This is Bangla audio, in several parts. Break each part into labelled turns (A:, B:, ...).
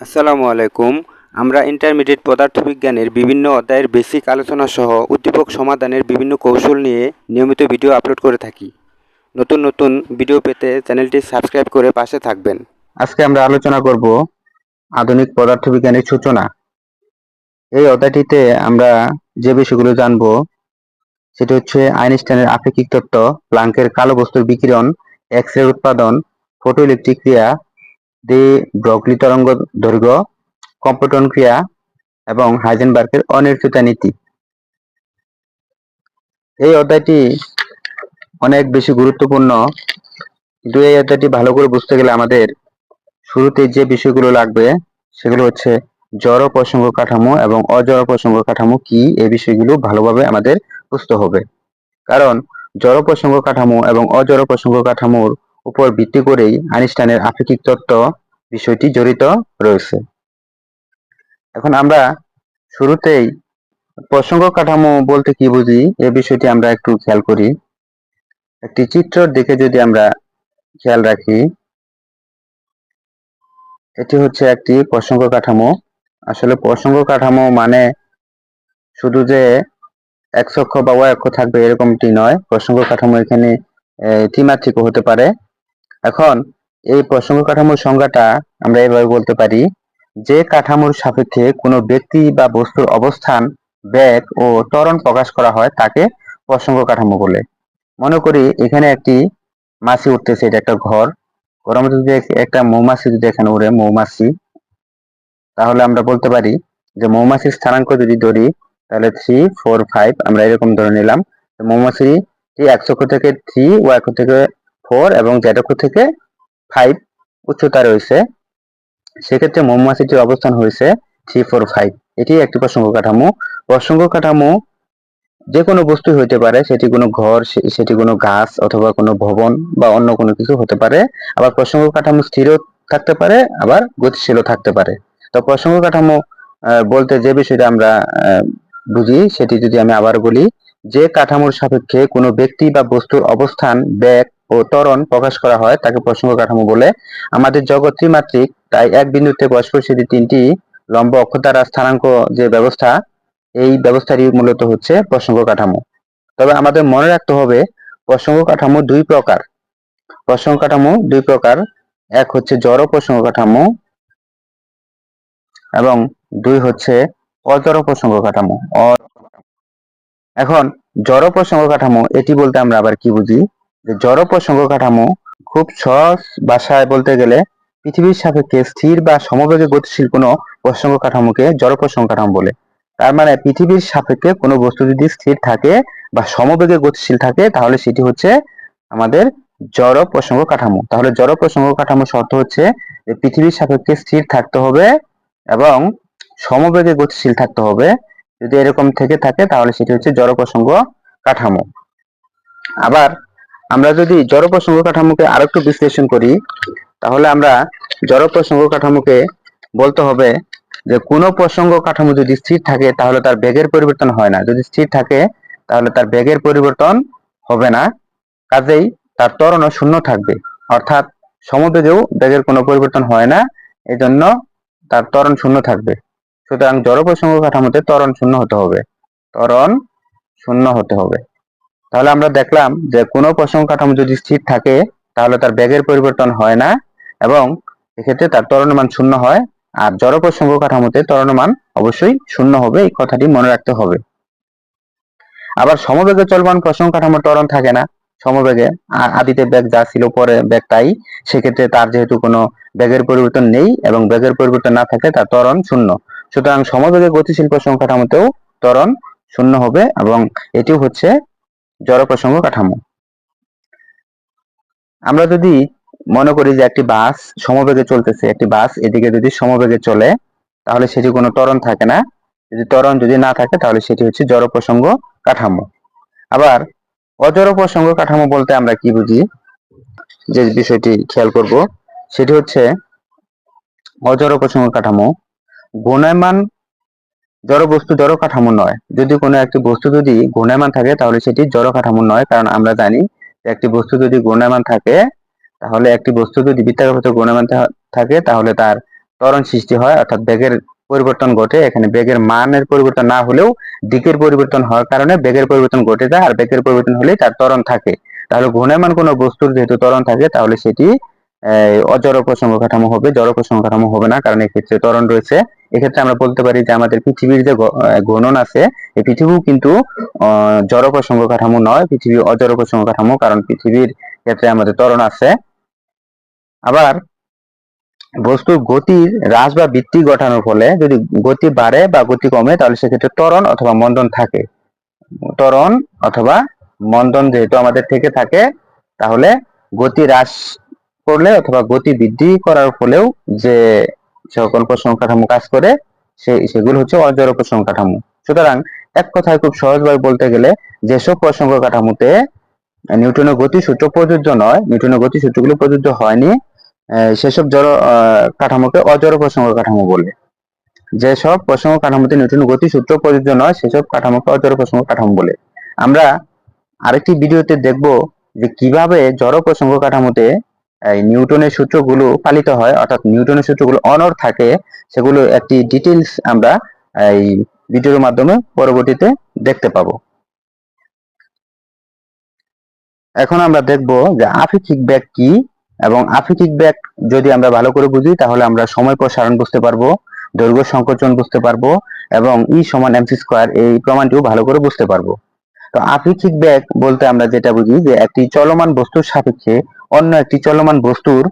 A: আসসালামু আলাইকুম। আমরা ইন্টারমিডিয়েট পদার্থবিজ্ঞানের বিভিন্ন অধ্যায়ের বেসিক আলোচনা সহ উদ্দীপক সমাধানের বিভিন্ন কৌশল নিয়ে নিয়মিত ভিডিও আপলোড করে থাকি। নতুন নতুন ভিডিও পেতে চ্যানেলটি সাবস্ক্রাইব করে পাশে থাকবেন।
B: আজকে আমরা আলোচনা করব আধুনিক পদার্থবিজ্ঞানের সূচনা। এই অধ্যায়টিতে আমরা যে বিষয়গুলো জানব, সেটি হচ্ছে আইনস্টাইনের আপেক্ষিক তত্ত্ব, প্লাঙ্কের কালো বস্তুর বিকিরণ এক্স রে উৎপাদন ফটোইলেকট্রিক ক্রিয়া দি ব্রগলি তরঙ্গ দৈর্ঘ্য, কম্পটন ক্রিয়া এবং হাইজেনবার্গের অনিশ্চয়তা নীতি। এই অধ্যায়টি অনেক বেশি গুরুত্বপূর্ণ। কিন্তু এই অধ্যায়টি ভালো করে বুঝতে গেলে আমাদের শুরুতে যে বিষয়গুলো লাগবে, সেগুলো হচ্ছে জড় প্রসঙ্গ কাঠামো এবং অজড় প্রসঙ্গ কাঠামো কি? এই বিষয়গুলো ভালোভাবে আমাদের বুঝতে হবে। কারণ জড় প্রসঙ্গ কাঠামো এবং অজড় প্রসঙ্গ কাঠামোর উপর ভিত্তি করেই আইনস্টাইনের আপেক্ষিক তত্ত্ব বিষয়টি জড়িত রয়েছে। এখন আমরা শুরুতেই প্রসঙ্গ কাঠামো বলতে কি বুঝি, এ বিষয়টি আমরা একটু খেয়াল করি। একটি চিত্র দেখে যদি আমরা খেয়াল রাখি, এটি হচ্ছে একটি প্রসঙ্গ কাঠামো। আসলে প্রসঙ্গ কাঠামো মানে শুধু যে এক অক্ষ বা অক্ষ থাকবে এরকমটি নয়, প্রসঙ্গ কাঠামো এখানে ত্রিমাত্রিকও হতে পারে। এখন এই প্রসঙ্গ কাঠামোর সংজ্ঞাটা আমরা এভাবে বলতে পারি, যে কাঠামোর সাপেক্ষে কোনো ব্যক্তি বা বস্তুর অবস্থান ব্যাগ ও ত্বরণ প্রকাশ করা হয় তাকে প্রসঙ্গ কাঠামো বলে। মনে করি এখানে একটি মাছি উঠতেছে, এটা একটা ঘর। ঘরের মধ্যে যদি একটা মৌমাছি যদি এখানে উড়ে, মৌমাছি, তাহলে আমরা বলতে পারি যে মৌমাছির স্থানাঙ্ক যদি ধরি, তাহলে থ্রি ফোর ফাইভ আমরা এরকম ধরে নিলাম। মৌমাছিটি এক অক্ষ থেকে থ্রি ও এক থেকে ফোর এবং জেড থেকে ফাইভ উচ্চতা রয়েছে। সেক্ষেত্রে মৌমাছিটির অবস্থান হয়েছে থ্রি ফোর ফাইভ এটি একটি প্রসঙ্গ কাঠামো। প্রসঙ্গ কাঠামো যে কোনো বস্তু হইতে পারে, সেটি কোনো ঘর সেটি কোনো গাছ অথবা কোনো ভবন বা অন্য কোনো কিছু হতে পারে। আবার প্রসঙ্গ কাঠামো স্থিরও থাকতে পারে, আবার গতিশীলও থাকতে পারে। তো প্রসঙ্গ কাঠামো বলতে যে বিষয়টা আমরা বুঝি, সেটি যদি আমি আবার বলি, যে কাঠামোর সাপেক্ষে কোনো ব্যক্তি বা বস্তুর অবস্থান, ব্যাগ ও ত্বরণ প্রকাশ করা হয় তাকে প্রসঙ্গ কাঠামো বলে। আমাদের জগৎ ত্রিমাত্রিক, তাই এক বিন্দুতে পরস্পরসিদ্ধি তিনটি লম্ব অক্ষ দ্বারা স্থানাঙ্ক যে ব্যবস্থা, এই ব্যবস্থাটি মূলত হচ্ছে প্রসঙ্গ কাঠামো। তবে আমাদের মনে রাখতে হবে, প্রসঙ্গ কাঠামো দুই প্রকার। প্রসঙ্গ কাঠামো দুই প্রকার। এক হচ্ছে জড় প্রসঙ্গ কাঠামো এবং দুই হচ্ছে অজড় প্রসঙ্গ কাঠামো। এখন জড় প্রসঙ্গ কাঠামো, এটি বলতে আমরা আবার কি বুঝি? যে জড় প্রসঙ্গ কাঠামো খুব সহজ ভাষায় বলতে গেলে পৃথিবীর সাপেক্ষে স্থির বা সমবেগে গতিশীল কোনো প্রসঙ্গ কাঠামোকে জড় প্রসঙ্গ কাঠামো বলে। তার মানে পৃথিবীর সাপেক্ষে কোনো বস্তু যদি স্থির থাকে বা সমবেগে গতিশীল থাকে, তাহলে সেটি হচ্ছে আমাদের জড় প্রসঙ্গ কাঠামো। তাহলে জড় প্রসঙ্গ কাঠামো শর্ত হচ্ছে যে পৃথিবীর সাপেক্ষে স্থির থাকতে হবে এবং সমবেগে গতিশীল থাকতে হবে। যদি এরকম থেকে থাকে, তাহলে সেটি হচ্ছে জড় প্রসঙ্গ কাঠামো। আবার আমরা যদি জড় প্রসঙ্গ কাঠামোকে আরেকটু বিশ্লেষণ করি, তাহলে আমরা জড় প্রসঙ্গ কাঠামোকে বলতে হবে যে কোনো প্রসঙ্গ কাঠামো যদি স্থির থাকে, তাহলে তার বেগের পরিবর্তন হয় না। যদি স্থির থাকে, তাহলে তার বেগের পরিবর্তন হবে না। কাজেই তার ত্বরণও শূন্য থাকবে। অর্থাৎ সমবেগেও বেগের কোনো পরিবর্তন হয় না, এজন্য তার ত্বরণ শূন্য থাকবে। সুতরাং জড় প্রসঙ্গ কাঠামোতে ত্বরণ শূন্য হতে হবে। ত্বরণ শূন্য হতে হবে। তাহলে আমরা দেখলাম যে কোনো প্রসঙ্গ কাঠামো যদি স্থির থাকে, তাহলে তার বেগের পরিবর্তন হয় না এবং এক্ষেত্রে তার ত্বরণ মান শূন্য হয় আর জড় প্রসঙ্গ কাঠামোতে মান অবশ্যই শূন্য হবে, এই কথাটি মনে রাখতে হবে। আবার সমবেগে চলমান প্রসঙ্গ কাঠামো ত্বরণ থাকে না, সমবেগে আদিতে ব্যাগ যা ছিল পরে ব্যাগ তাই, সেক্ষেত্রে তার যেহেতু কোনো ব্যাগের পরিবর্তন নেই এবং ব্যাগের পরিবর্তন না থাকলে তার ত্বরণ শূন্য। সুতরাং সমবেগে গতিশীল প্রসঙ্গ কাঠামোতেও ত্বরণ শূন্য হবে এবং এটিও হচ্ছে জড় প্রসঙ্গ কাঠামো। আমরা যদি মনে করি যে একটি বাস সমবেগে চলতেছে, একটি বাস এদিকে যদি সমবেগে চলে, তাহলে সেটি কোনো ত্বরণ থাকে না। যদি ত্বরণ যদি না থাকে, তাহলে সেটি হচ্ছে জড় প্রসঙ্গ কাঠামো। আবার অজড় প্রসঙ্গ কাঠামো বলতে আমরা কি বুঝি? যে বিষয়টি খেয়াল করব, সেটি হচ্ছে অজড় প্রসঙ্গ কাঠামো। গুণায়মান জড় বস্তু জড় কাঠামো নয়। যদি কোনো একটি বস্তু যদি গুণায়মান থাকে, তাহলে সেটি জড় কাঠামো নয়, কারণ আমরা জানি একটি বস্তু যদি গুণায়মান থাকে, তাহলে একটি বস্তু যদি বৃত্তাকার গুণায়মান থাকে, তাহলে তার ত্বরণ সৃষ্টি হয়, অর্থাৎ বেগের পরিবর্তন ঘটে। এখানে বেগের মানের পরিবর্তন না হলেও দিকের পরিবর্তন হওয়ার কারণে বেগের পরিবর্তন ঘটে যায়, আর বেগের পরিবর্তন হলেই তার ত্বরণ থাকে। তাহলে ঘূর্ণায়মান কোনো বস্তুর যেহেতু ত্বরণ থাকে, তাহলে সেটি অজড় প্রসঙ্গ কাঠামো হবে, জড় প্রসঙ্গ কাঠামো হবে না, কারণ এক্ষেত্রে ত্বরণ রয়েছে। এক্ষেত্রে আমরা বলতে পারি যে আমাদের পৃথিবীর যে ঘূর্ণন আছে, এই পৃথিবীও কিন্তু জড় প্রসঙ্গ কাঠামো নয়, পৃথিবী অজড় প্রসঙ্গ কাঠামো কারণ পৃথিবীর ক্ষেত্রে আমাদের ত্বরণ আছে। আবার বস্তুর গতির হ্রাস বা বৃদ্ধি ঘটানোর ফলে যদি গতি বাড়ে বা গতি কমে, তাহলে সেক্ষেত্রে ত্বরণ অথবা মন্দন থাকে। ত্বরণ অথবা মন্দন যেহেতু আমাদের থেকে থাকে, তাহলে গতি হ্রাস করলে অথবা গতি বৃদ্ধি করার ফলেও যে সকল প্রসঙ্গ কাঠামো কাজ করে সেগুলো হচ্ছে অজড় প্রসঙ্গ কাঠামো সুতরাং এক কথায় খুব সহজভাবে বলতে গেলে যেসব প্রসঙ্গ কাঠামোতে নিউটনের গতিসূত্র প্রযোজ্য নয় নিউটনের গতিসূত্রগুলো প্রযোজ্য হয়নি সেসব জড় কাঠামোকে অজড় প্রসঙ্গ কাঠামো বলে। যেসব প্রসঙ্গ কাঠামোতে নিউটনের গতিসূত্র প্রযোজ্য নয়, সেসব কাঠামোকে অজড় প্রসঙ্গ কাঠামো বলে। আমরা আরেকটি ভিডিওতে দেখব যে কীভাবে জড় প্রসঙ্গ কাঠামোতে এই নিউটনের সূত্রগুলো পালিত হয়, অর্থাৎ নিউটনের সূত্রগুলো অনর থাকে, সেগুলো একটি ডিটেলস আমরা এই ভিডিওর মাধ্যমে পরবর্তীতে দেখতে পাবো। এখন আমরা দেখব যে আপেক্ষিক ব্যাগ কি এবং আপেক্ষিক ব্যাগ যদি আমরা ভালো করে বুঝি, তাহলে আমরা সময় প্রসারণ বুঝতে পারব, দৈর্ঘ্য সংকোচন বুঝতে পারব এবং ই সমান এমসি স্কোয়ার এই প্রমাণটিও ভালো করে বুঝতে পারব। তো আপেক্ষিক ব্যাগ বলতে আমরা যেটা বুঝি যে একটি চলমান বস্তুর সাপেক্ষে অন্য একটি চলমান বস্তুর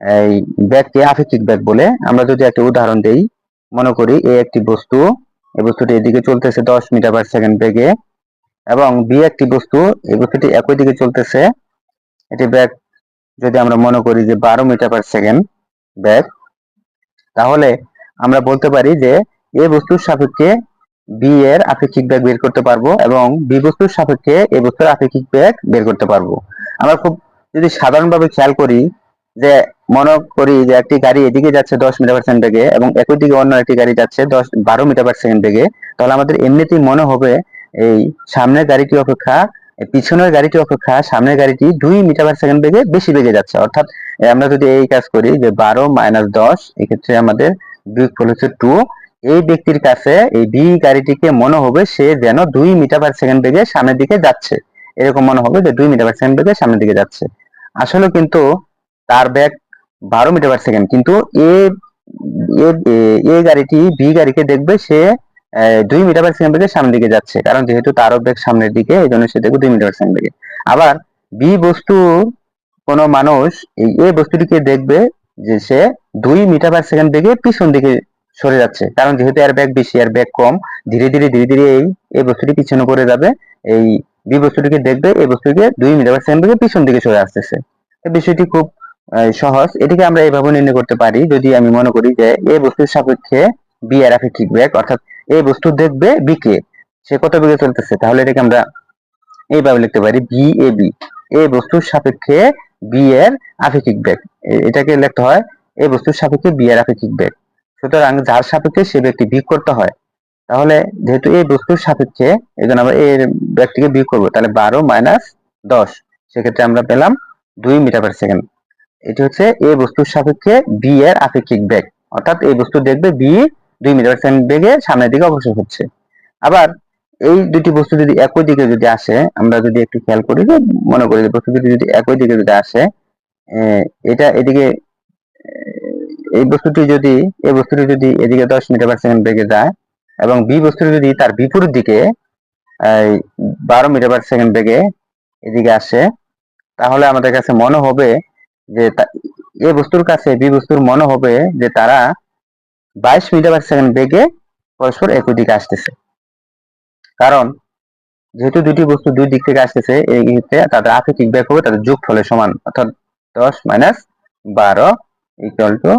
B: এই ব্যাগকে আপেক্ষিক ব্যাগ বলে। আমরা যদি একটা উদাহরণ দেই, মনে করি এই একটি বস্তু এই বস্তুটি এদিকে চলতেছে দশ মিটার পার সেকেন্ড বেগে এবং বি একটি বস্তু এই বস্তুটি একই দিকে চলতেছে। এটি ব্যাগ যদি আমরা মনে করি যে বারো মিটার পার সেকেন্ড ব্যাগ তাহলে আমরা বলতে পারি যে এ বস্তুর সাপেক্ষে বি এর আপেক্ষিক বেগ বের করতে পারব এবং বি বস্তুর সাপেক্ষে এ বস্তুর আপেক্ষিক বেগ বের করতে পারব। আমরা খুব যদি সাধারণভাবে খেয়াল করি যে, মনে করি যে একটি গাড়ি এদিকে যাচ্ছে দশ মিটার পার সেকেন্ড বেগে এবং একই দিকে অন্য একটি গাড়ি যাচ্ছে দশ, বারো মিটার পার সেকেন্ড বেগে, তাহলে আমাদের এমনিতেই মনে হবে এই সামনের গাড়িটি অপেক্ষা পিছনের গাড়িটি অপেক্ষা সামনের গাড়িটি দুই মিটার পার সেকেন্ড বেগে বেশি বেগে যাচ্ছে। অর্থাৎ আমরা যদি এই কাজ করি যে বারো মাইনাস দশ, এক্ষেত্রে আমাদের বিয়োগফল হচ্ছে টু এই ব্যক্তির কাছে এই বি গাড়িটিকে মনে হবে সে যেন দুই মিটার পার সেকেন্ড বেগে সামনের দিকে যাচ্ছে। এরকম মনে হবে যে দুই মিটার পার সেকেন্ড বেগে সামনের দিকে যাচ্ছে। আসলে কিন্তু তার ব্যাগ বারো মিটার পার সেকেন্ড কিন্তু এ গাড়িটি বি গাড়িকে দেখবে সে দুই মিটার পার সেকেন্ড বেগে সামনের দিকে যাচ্ছে। কারণ যেহেতু তারও ব্যাগ সামনের দিকে, এই জন্য সে দেখবে দুই মিটার পার সেকেন্ড বেগে। আবার বি বস্তু কোনো মানুষ এই এ বস্তুটিকে দেখবে যে সে দুই মিটার পার সেকেন্ড বেগে পিছন দিকে সরে যাচ্ছে। কারণ যেহেতু এর ব্যাগ বেশি আর ব্যাগ কম, ধীরে ধীরে ধীরে ধীরে এই এই বস্তুটি পিছনে পড়ে যাবে। এই বি বস্তুটিকে দেখবে, এই বস্তুটিকে দুই মিটার পার সেকেন্ড পিছন দিকে সরে আসতেছে। বিষয়টি খুব সহজ। এটিকে আমরা এইভাবে নির্ণয় করতে পারি, যদি আমি মনে করি যে এ বস্তুর সাপেক্ষে বি এর আপেক্ষিক বেগ অর্থাৎ এই বস্তু দেখবে বি কে, সে কত বেগে চলতেছে? তাহলে এটাকে আমরা এইভাবে লিখতে পারি, বি এ বি। এই বস্তুর সাপেক্ষে বি এর আপেক্ষিক এ- এটাকে লিখতে হয় এই বস্তুর সাপেক্ষে বি এর আপেক্ষিক বেগ সুতরাং যার সাপেক্ষে সে ব্যক্তি বিয়োগ করতে হয়, তাহলে যেহেতু এই বস্তুর সাপেক্ষে, এই জন্য আমরা এর ব্যক্তিকে বিয়োগ করব, তাহলে বারো মাইনাস দশ, সেক্ষেত্রে আমরা পেলাম দুই মিটার পার সেকেন্ড এটি হচ্ছে এই বস্তুর সাপেক্ষে বি এর আপেক্ষিক বেগ, অর্থাৎ এই বস্তু দেখবে বি দুই মিটার পার সেকেন্ড বেগে সামনের দিকে অগ্রসর হচ্ছে। আবার এই দুটি বস্তু যদি একই দিকে যদি আসে, আমরা যদি একটু খেয়াল করি যে, মনে করি বস্তু দুটি যদি একই দিকে যদি আসে এটা এদিকে এই বস্তুটি যদি, এই বস্তুটি যদি এদিকে দশ মিটার পার সেকেন্ড বেগে যায় এবং বি বস্তুটি যদি তার বিপরীত দিকে বারো মিটার পার সেকেন্ড বেগে এদিকে আসে, তাহলে আমাদের কাছে মনে হবে যে এ বস্তুর কাছে বি বস্তুর মনে হবে যে তারা বাইশ মিটার পার সেকেন্ড বেগে পরস্পর একই দিকে আসতেছে। কারণ যেহেতু দুটি বস্তু দুই দিক থেকে আসতেছে, এই ক্ষেত্রে তাদের আপেক্ষিক বেগ হবে, তাদের যুগ যোগফলের সমান, অর্থাৎ দশ মাইনাস বারো ইকুয়াল টু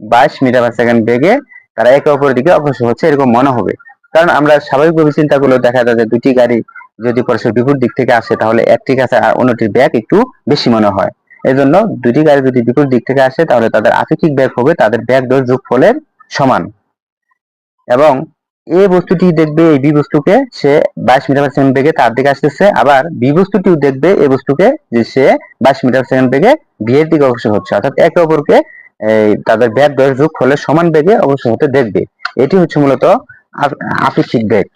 B: বাইশ মিটার পার সেকেন্ড বেগে তারা একে অপরের দিকে অগ্রসর হচ্ছে, এরকম মনে হবে। কারণ আমরা স্বাভাবিকভাবে চিন্তা করলে দেখা যায় যে দুটি গাড়ি যদি পরস্পর বিপরীত দিক থেকে আসে, তাহলে একটির কাছে আর অন্যটির ব্যাগ একটু বেশি মনে হয়। এজন্য দুটি গাড়ি যদি বিপরীত দিক থেকে আসে, তাহলে তাদের আপেক্ষিক ব্যাগ হবে তাদের ব্যাগ দর যোগফলের সমান। এবং এই বস্তুটি দেখবে এই বি বস্তুকে সে বাইশ মিটার সেকেন্ড বেগে তার দিকে আসতেছে, আবার বি বস্তুটিও দেখবে এ বস্তুকে যে সে বাইশ মিটার সেকেন্ড বেগে বি এর দিকে অগ্রসর হচ্ছে। অর্থাৎ একে অপরকে তাদের ব্যাগ দশ যোগ ফলে সমান বেগে অগ্রসর হতে দেখবে। এটি হচ্ছে মূলত আপ- আপেক্ষিক বেগ